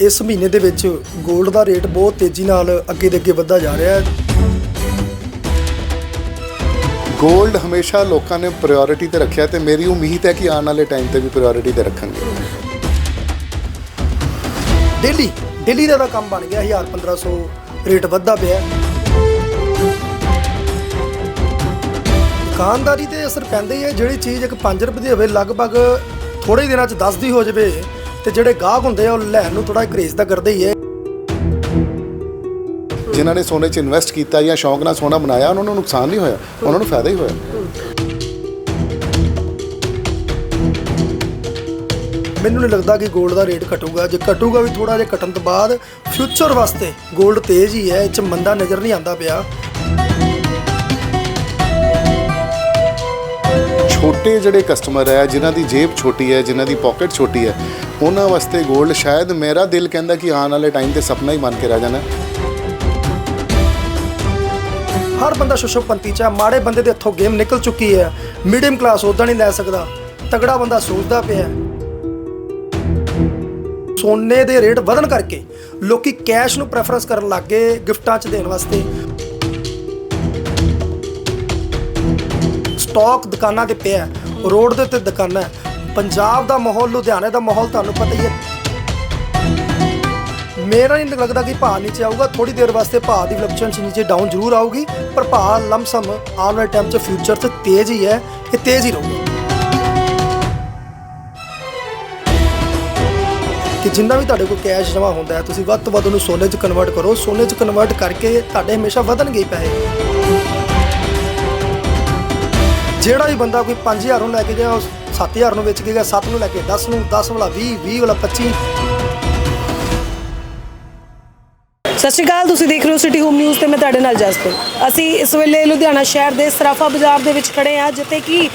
ਇਸ ਮਹੀਨੇ ਦੇ ਵਿੱਚ 골ਡ ਦਾ ਰੇਟ ਬਹੁਤ ਤੇਜ਼ੀ ਨਾਲ ਅੱਗੇ ਦੇ ਅੱਗੇ ਵੱਧਦਾ ਜਾ ਰਿਹਾ ਹੈ। 골ਡ ਹਮੇਸ਼ਾ ਲੋਕਾਂ ਨੇ ਪ੍ਰਾਇੋਰਟੀ ਤੇ ਰੱਖਿਆ ਤੇ ਮੇਰੀ ਉਮੀਦ ਹੈ ਕਿ ਆਉਣ ਵਾਲੇ ਟਾਈਮ ਤੇ ਵੀ ਪ੍ਰਾਇੋਰਟੀ ਤੇ ਰੱਖਣਗੇ। ਡੇਲੀ ਡੇਲੀ ਦਾ ਤਾਂ ਕੰਮ ਬਣ ਗਿਆ 1000 1500 ਰੇਟ ਵੱਧਦਾ ਪਿਆ ਹੈ। ਦੁਕਾਨਦਾਰੀ ਤੇ ਅਸਰ ਪੈਂਦਾ ਹੀ ਹੈ ਜਿਹੜੀ ਚੀਜ਼ ਇੱਕ 5 ਰੁਪਏ ਦੀ ਹੋਵੇ ਲਗਭਗ ਥੋੜੇ ਦਿਨਾਂ ਚ 10 ਦੀ ਹੋ ਜਾਵੇ। ਤੇ ਜਿਹੜੇ ਗਾਹਕ ਹੁੰਦੇ ਆ ਉਹ ਲੈਣ ਨੂੰ ਥੋੜਾ ਕਰੇਜ਼ ਤਾਂ ਕਰਦੇ ਹੀ ਹੈ ਜਿਨ੍ਹਾਂ ਨੇ ਸੋਨੇ 'ਚ ਇਨਵੈਸਟ ਕੀਤਾ ਜਾਂ ਸ਼ੌਂਕ ਨਾਲ ਸੋਨਾ ਬਣਾਇਆ ਉਹਨਾਂ ਨੂੰ ਨੁਕਸਾਨ ਨਹੀਂ ਹੋਇਆ ਉਹਨਾਂ ਨੂੰ ਫਾਇਦਾ ਹੀ ਹੋਇਆ। ਮੈਨੂੰ ਨਹੀਂ ਲੱਗਦਾ ਕਿ 골ਡ ਦਾ ਰੇਟ ਘਟੂਗਾ। ਜੇ ਘਟੂਗਾ ਵੀ ਥੋੜਾ ਜਿਹਾ ਘਟਣ ਤੋਂ ਬਾਅਦ ਫਿਊਚਰ ਵਾਸਤੇ 골ਡ ਤੇਜ਼ ਹੀ ਹੈ ਇਹ ਚ ਮੰਦਾ ਨਜ਼ਰ ਨਹੀਂ ਆਉਂਦਾ ਪਿਆ। ਛੋਟੇ ਜਿਹੜੇ ਕਸਟਮਰ ਹੈ, ਜਿਨ੍ਹਾਂ ਦੀ ਜੇਬ ਛੋਟੀ ਹੈ, ਜਿਨ੍ਹਾਂ ਦੀ ਪਾਕਟ ਛੋਟੀ ਹੈ, ਉਹਨਾਂ ਵਾਸਤੇ 골ਡ ਸ਼ਾਇਦ ਮੇਰਾ ਦਿਲ ਕਹਿੰਦਾ ਕਿ ਆਉਣ ਵਾਲੇ ਟਾਈਮ ਤੇ ਸੁਪਨਾ ਹੀ ਬਣ ਕੇ ਰਹਿ ਜਾਣਾ। ਹਰ ਬੰਦਾ ਸ਼ੁਸ਼ਵਪੰਤੀ ਚ ਹੈ, ਮਾੜੇ ਬੰਦੇ ਦੇ ਹੱਥੋਂ ਗੇਮ ਨਿਕਲ ਚੁੱਕੀ ਹੈ। ਮੀਡੀਅਮ ਕਲਾਸ ਉਦਾਂ ਨਹੀਂ ਲੈ ਸਕਦਾ। ਤਗੜਾ ਬੰਦਾ ਸੋਚਦਾ ਪਿਆ ਹੈ। ਸੋਨੇ ਦੇ ਰੇਟ ਵਧਣ ਕਰਕੇ ਲੋਕੀ ਕੈਸ਼ ਨੂੰ ਪ੍ਰੈਫਰੈਂਸ ਕਰਨ ਲੱਗ ਗਏ ਗਿਫਟਾਂ ਚ ਦੇਣ ਵਾਸਤੇ। ਸਟਾਕ ਦੁਕਾਨਾਂ ਤੇ ਪਿਆ ਰੋਡ ਦੇ ਉੱਤੇ ਦੁਕਾਨਾਂ ਪੰਜਾਬ ਦਾ ਮਾਹੌਲ, ਲੁਧਿਆਣੇ ਦਾ ਮਾਹੌਲ ਤੁਹਾਨੂੰ ਪਤਾ ਹੀ ਹੈ। ਮੇਰਾ ਨਹੀਂ ਲੱਗਦਾ ਕਿ ਭਾਅ ਨੀਚੇ ਆਊਗਾ ਥੋੜੀ ਦੇਰ ਵਾਸਤੇ ਭਾਅ ਦੀ ਫਲਕਚੁਏਸ਼ਨ ਨੀਚੇ ਡਾਊਨ ਜ਼ਰੂਰ ਆਊਗੀ, ਪਰ ਭਾਅ ਲਮਸਮ ਆਉਣ ਵਾਲੇ ਟਾਈਮ 'ਚ ਫਿਊਚਰ 'ਚ ਤੇਜ਼ ਹੀ ਹੈ, ਇਹ ਤੇਜ਼ ਹੀ ਰਹੂਗਾ। ਕਿ ਜਿੰਨਾ ਵੀ ਤੁਹਾਡੇ ਕੋਲ ਕੈਸ਼ ਜਮ੍ਹਾਂ ਹੁੰਦਾ ਹੈ, ਤੁਸੀਂ ਵੱਧ ਤੋਂ ਵੱਧ ਉਹਨੂੰ ਸੋਨੇ 'ਚ ਕਨਵਰਟ ਕਰੋ। ਸੋਨੇ 'ਚ ਕਨਵਰਟ ਕਰਕੇ ਤੁਹਾਡੇ ਹਮੇਸ਼ਾ ਵਧਣਗੇ ਹੀ ਪੈਸੇ। ਜਿਹੜਾ ਵੀ ਬੰਦਾ ਕੋਈ 5000 ਨੂੰ ਲੈ ਕੇ ਗਿਆ, ਉਹ 7000 ਨੂੰ ਵੇਚ ਕੇ ਗਿਆ 7 ਨੂੰ ਲੈ ਕੇ 10 ਨੂੰ 10 ਵਾਲਾ 20 20 ਵਾਲਾ 25 ਸਤਿ ਸ਼੍ਰੀ ਅਕਾਲ, ਤੁਸੀਂ ਦੇਖ ਰਹੇ ਹੋ ਸਿਟੀ ਹੋਮ ਨਿਊਜ਼ ਤੇ ਮੈਂ ਤੁਹਾਡੇ ਨਾਲ ਜਸਪ੍ਰੀਤ। ਅਸੀਂ ਇਸ ਵੇਲੇ ਲੁਧਿਆਣਾ ਸ਼ਹਿਰ ਦੇ ਸਰਾਫਾ ਬਾਜ਼ਾਰ ਦੇ ਵਿੱਚ ਖੜੇ ਆ ਜਿੱਥੇ ਕਿ